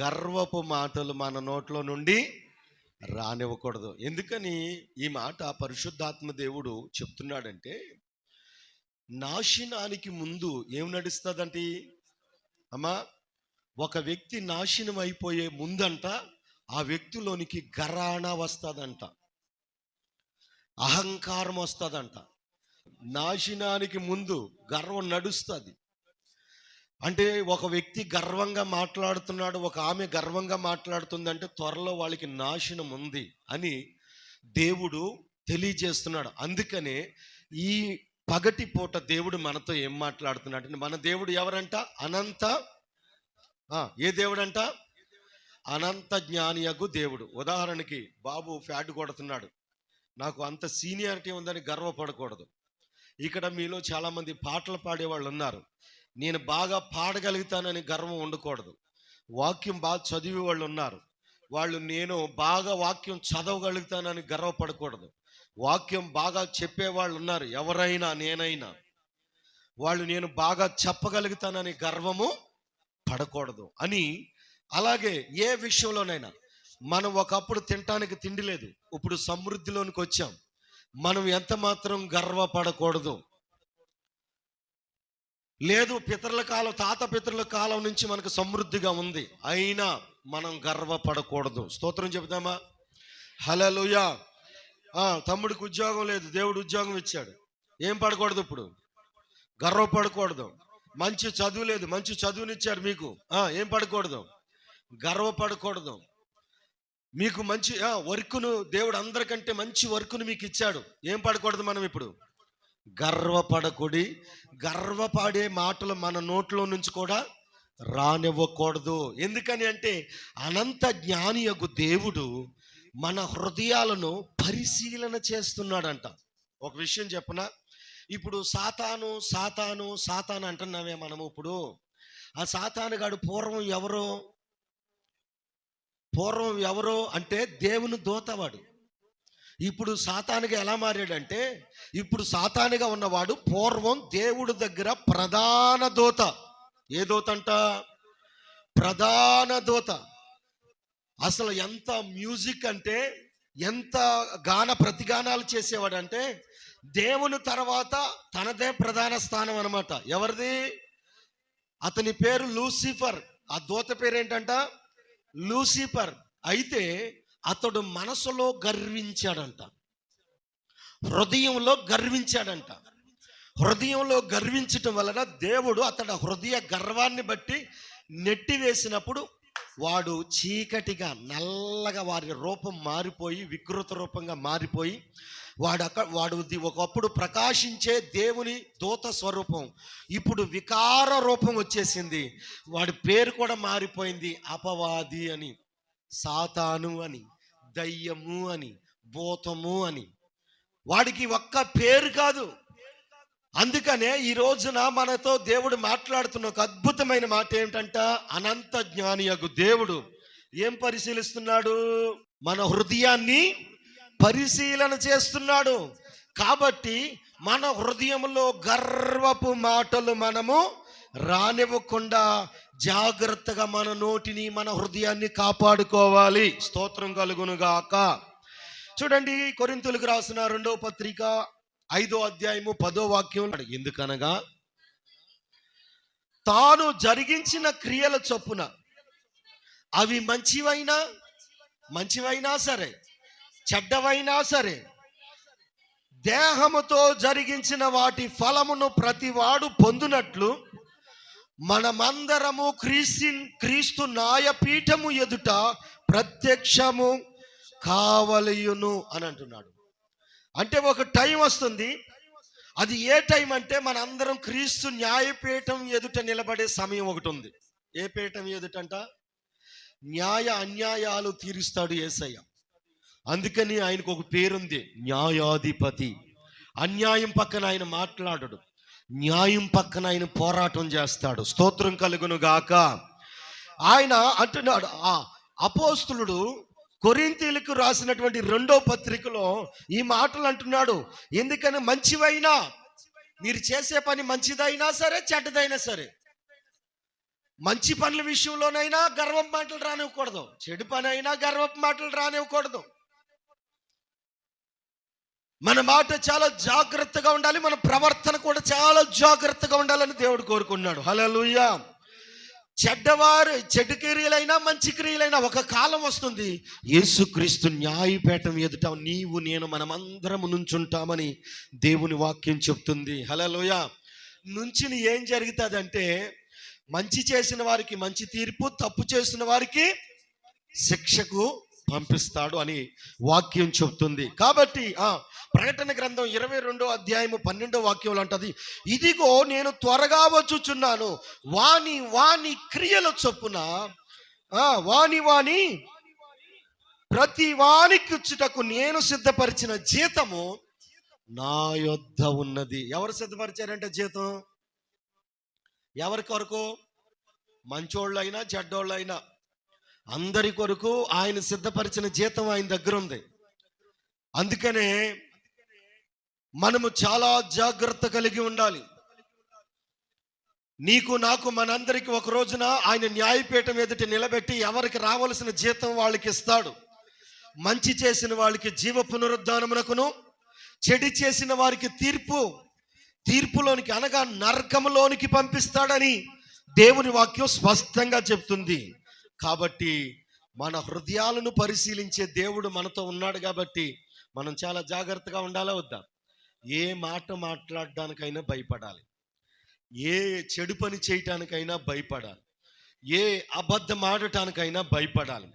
గర్వపు మాటలు మన నోట్లో నుండి రానివ్వకూడదు. ఎందుకని ఈ మాట పరిశుద్ధాత్మ దేవుడు చెప్తున్నాడంటే నాశనానికి ముందు ఏం నడుస్తుందంటే అమ్మా ఒక వ్యక్తి నాశనం అయిపోయే ముందంట ఆ వ్యక్తిలోనికి గరాణ వస్తుందంట. అహంకారం వస్తుందంట. నాశనానికి ముందు గర్వం నడుస్తుంది. అంటే ఒక వ్యక్తి గర్వంగా మాట్లాడుతున్నాడు ఒక ఆమె గర్వంగా మాట్లాడుతుందంటే త్వరలో వాళ్ళకి నాశనం ఉంది అని దేవుడు తెలియజేస్తున్నాడు. అందుకనే ఈ పగటి పూట దేవుడు మనతో ఏం మాట్లాడుతున్నాడు మన దేవుడు ఎవరంట? అనంత ఏ దేవుడంట? అనంత జ్ఞానియగు దేవుడు. ఉదాహరణకి బాబు ఫ్యాట్ కొడుతున్నాడు. నాకు అంత సీనియారిటీ ఉందని గర్వపడకూడదు. ఇక్కడ మీలో చాలామంది పాటలు పాడేవాళ్ళు ఉన్నారు. నేను బాగా పాడగలుగుతానని గర్వం ఉండకూడదు. వాక్యం బాగా చదివే వాళ్ళు ఉన్నారు. వాళ్ళు నేను బాగా వాక్యం చదవగలుగుతానని గర్వపడకూడదు. వాక్యం బాగా చెప్పేవాళ్ళు ఉన్నారు. ఎవరైనా నేనైనా. వాళ్ళు నేను బాగా చెప్పగలుగుతానని గర్వము పడకూడదు అని అలాగే ఏ విషయంలోనైనా మనం ఒకప్పుడు తినటానికి తిండి లేదు. ఇప్పుడు సమృద్ధిలోనికి వచ్చాం. మనం ఎంత మాత్రం గర్వపడకూడదు. లేదు పితరుల కాలం తాత పితరుల కాలం నుంచి మనకు సమృద్ధిగా ఉంది. అయినా మనం గర్వపడకూడదు. స్తోత్రం చెబుతామా? హలలుయా తమ్ముడికి ఉద్యోగం లేదు దేవుడు ఉద్యోగం ఇచ్చాడు. ఏం పడకూడదు ఇప్పుడు? గర్వపడకూడదు. మంచి చదువు లేదు మంచి చదువునిచ్చారు మీకు. ఏం పడకూడదు? గర్వపడకూడదు. మీకు మంచి వర్కును దేవుడు అందరికంటే మంచి వర్కును మీకు ఇచ్చాడు. ఏం పడకూడదు మనం ఇప్పుడు? గర్వపడకుడి. గర్వపడే మాటలు మన నోట్లో నుంచి కూడా రానివ్వకూడదు. ఎందుకని అంటే అనంత జ్ఞాని యొక్క దేవుడు మన హృదయాలను పరిశీలన చేస్తున్నాడంట. ఒక విషయం చెప్పన ఇప్పుడు సాతాను సాతాను సాతాను అంటున్నామే మనము ఇప్పుడు. ఆ సాతాను గాడు పూర్వం ఎవరో పూర్వం ఎవరో అంటే దేవుని దోతవాడు. ఇప్పుడు సాతానుగా ఎలా మారాడంటే ఇప్పుడు సాతానుగా ఉన్నవాడు పూర్వం దేవుడి దగ్గర ప్రధాన దూత. ఏ దూత అంట ప్రధాన దూత. అసలు ఎంత మ్యూజిక్ అంటే ఎంత గాన ప్రతిగానాలు చేసేవాడంటే దేవుని తర్వాత తనదే ప్రధాన స్థానం అనమాట ఎవరిది? అతని పేరు లూసిఫర్. ఆ దూత పేరు ఏంటంట లూసిఫర్. అయితే అతడు మనసులో గర్వించాడంట. హృదయంలో గర్వించాడంట. హృదయంలో గర్వించటం వలన దేవుడు అతడు హృదయ గర్వాన్ని బట్టి నెట్టి వేసినప్పుడు వాడు చీకటిగా నల్లగా వారి రూపం మారిపోయి వికృత రూపంగా మారిపోయి వాడు అక్కడ వాడు ఒకప్పుడు ప్రకాశించే దేవుని దూత స్వరూపం ఇప్పుడు వికార రూపం వచ్చేసింది. వాడి పేరు కూడా మారిపోయింది. అపవాది అని సాతాను అని. దయ్యము అని భూతము అని. వాడికి ఒక్క పేరు కాదు. అందుకనే ఈ రోజున మనతో దేవుడు మాట్లాడుతున్న ఒక అద్భుతమైన మాట ఏమిటంట అనంత జ్ఞాని యొక్క దేవుడు. ఏం పరిశీలిస్తున్నాడు? మన హృదయాన్ని పరిశీలన చేస్తున్నాడు. కాబట్టి మన హృదయంలో గర్వపు మాటలు మనము రానివ్వకుండా జాగ్రత్తగా మన నోటిని మన హృదయాన్ని కాపాడుకోవాలి. స్తోత్రం కలుగును గాక చూడండి కొరింతులకు రాసిన రెండో పత్రిక ఐదో అధ్యాయము పదో వాక్యం. ఎందుకనగా తాను జరిగించిన క్రియల చొప్పున అవి మంచివైనా మంచివైనా సరే చెడ్డవైనా సరే దేహముతో జరిగించిన వాటి ఫలమును ప్రతివాడు పొందునట్లు మనమందరము క్రీస్తు క్రీస్తు న్యాయపీఠము ఎదుట ప్రత్యక్షము కావలయును అని అంటున్నాడు. అంటే ఒక టైం వస్తుంది. అది ఏ టైం అంటే మనందరం క్రీస్తు న్యాయపీఠం ఎదుట నిలబడే సమయం ఒకటి ఉంది. ఏ పీఠం ఎదుటంట? న్యాయ అన్యాయాలు తీరుస్తాడు ఏసయ్య. అందుకని ఆయనకు ఒక పేరుంది. న్యాయాధిపతి. అన్యాయం పక్కన ఆయన మాట్లాడడు. న్యాయం పక్కన ఆయన పోరాటం చేస్తాడు. స్తోత్రం కలుగును గాక. ఆయన అంటున్నాడు ఆ అపోస్తులుడు కొరింతీలకు రాసినటువంటి రెండో పత్రికలో ఈ మాటలు అంటున్నాడు. ఎందుకని? మంచివైనా మీరు చేసే పని మంచిదైనా సరే చెడ్డదైనా సరే. మంచి పనుల విషయంలోనైనా గర్వం మాటలు రానివ్వకూడదు. చెడు పని అయినా గర్వపు మాటలు రానివ్వకూడదు. మన మాట చాలా జాగ్రత్తగా ఉండాలి మన ప్రవర్తన కూడా చాలా జాగ్రత్తగా ఉండాలని దేవుడు కోరుకున్నాడు హల్లెలూయా. చెడ్డవారు చెడ్డ క్రియలైనా మంచి క్రియలైనా ఒక కాలం వస్తుంది. యేసుక్రీస్తు న్యాయపేటం ఎదుట నీవు నేను మనమందరం నుంచుంటామని దేవుని వాక్యం చెప్తుంది. హలోయ నుంచి ఏం జరుగుతుందంటే మంచి చేసిన వారికి మంచి తీర్పు తప్పు చేసిన వారికి శిక్షకు పంపిస్తాడు అని వాక్యం చెబుతుంది. కాబట్టి ప్రకటన గ్రంథం ఇరవై రెండో అధ్యాయము పన్నెండో వాక్యం అంటది ఇదిగో నేను త్వరగా వచ్చుచున్నాను. వాని వాని క్రియల చొప్పున వాని వాని ప్రతి వానికి ఇచ్చుటకు నేను సిద్ధపరిచిన జీతము నా యొద్ద ఉన్నది. ఎవరు సిద్ధపరిచారంటే జీతం? ఎవరి కొరకు? మంచోళ్ళైనా చెడ్డోళ్ళైనా. అందరి కొరకు ఆయన సిద్ధపరిచిన జీతం ఆయన దగ్గర ఉంది అందుకనే మనము చాలా జాగ్రత్త కలిగి ఉండాలి. నీకు నాకు మనందరికి ఒక రోజున ఆయన న్యాయపీఠం ఎదుటి నిలబెట్టి ఎవరికి రావలసిన జీతం వాళ్ళకి ఇస్తాడు. మంచి చేసిన వాళ్ళకి జీవ పునరుద్ధానమునకును చెడి చేసిన వారికి తీర్పు తీర్పులోనికి అనగా నరకములోనికి పంపిస్తాడని దేవుని వాక్యం స్పష్టంగా చెప్తుంది. కాబట్టి మన హృదయాలను పరిశీలించే దేవుడు మనతో ఉన్నాడు కాబట్టి మనం చాలా జాగ్రత్తగా ఉండాలా వద్దా? ఏ మాట మాట్లాడడానికైనా భయపడాలి. ఏ చెడు పని చేయటానికైనా భయపడాలి. ఏ అబద్ధం ఆడటానికైనా భయపడాలి.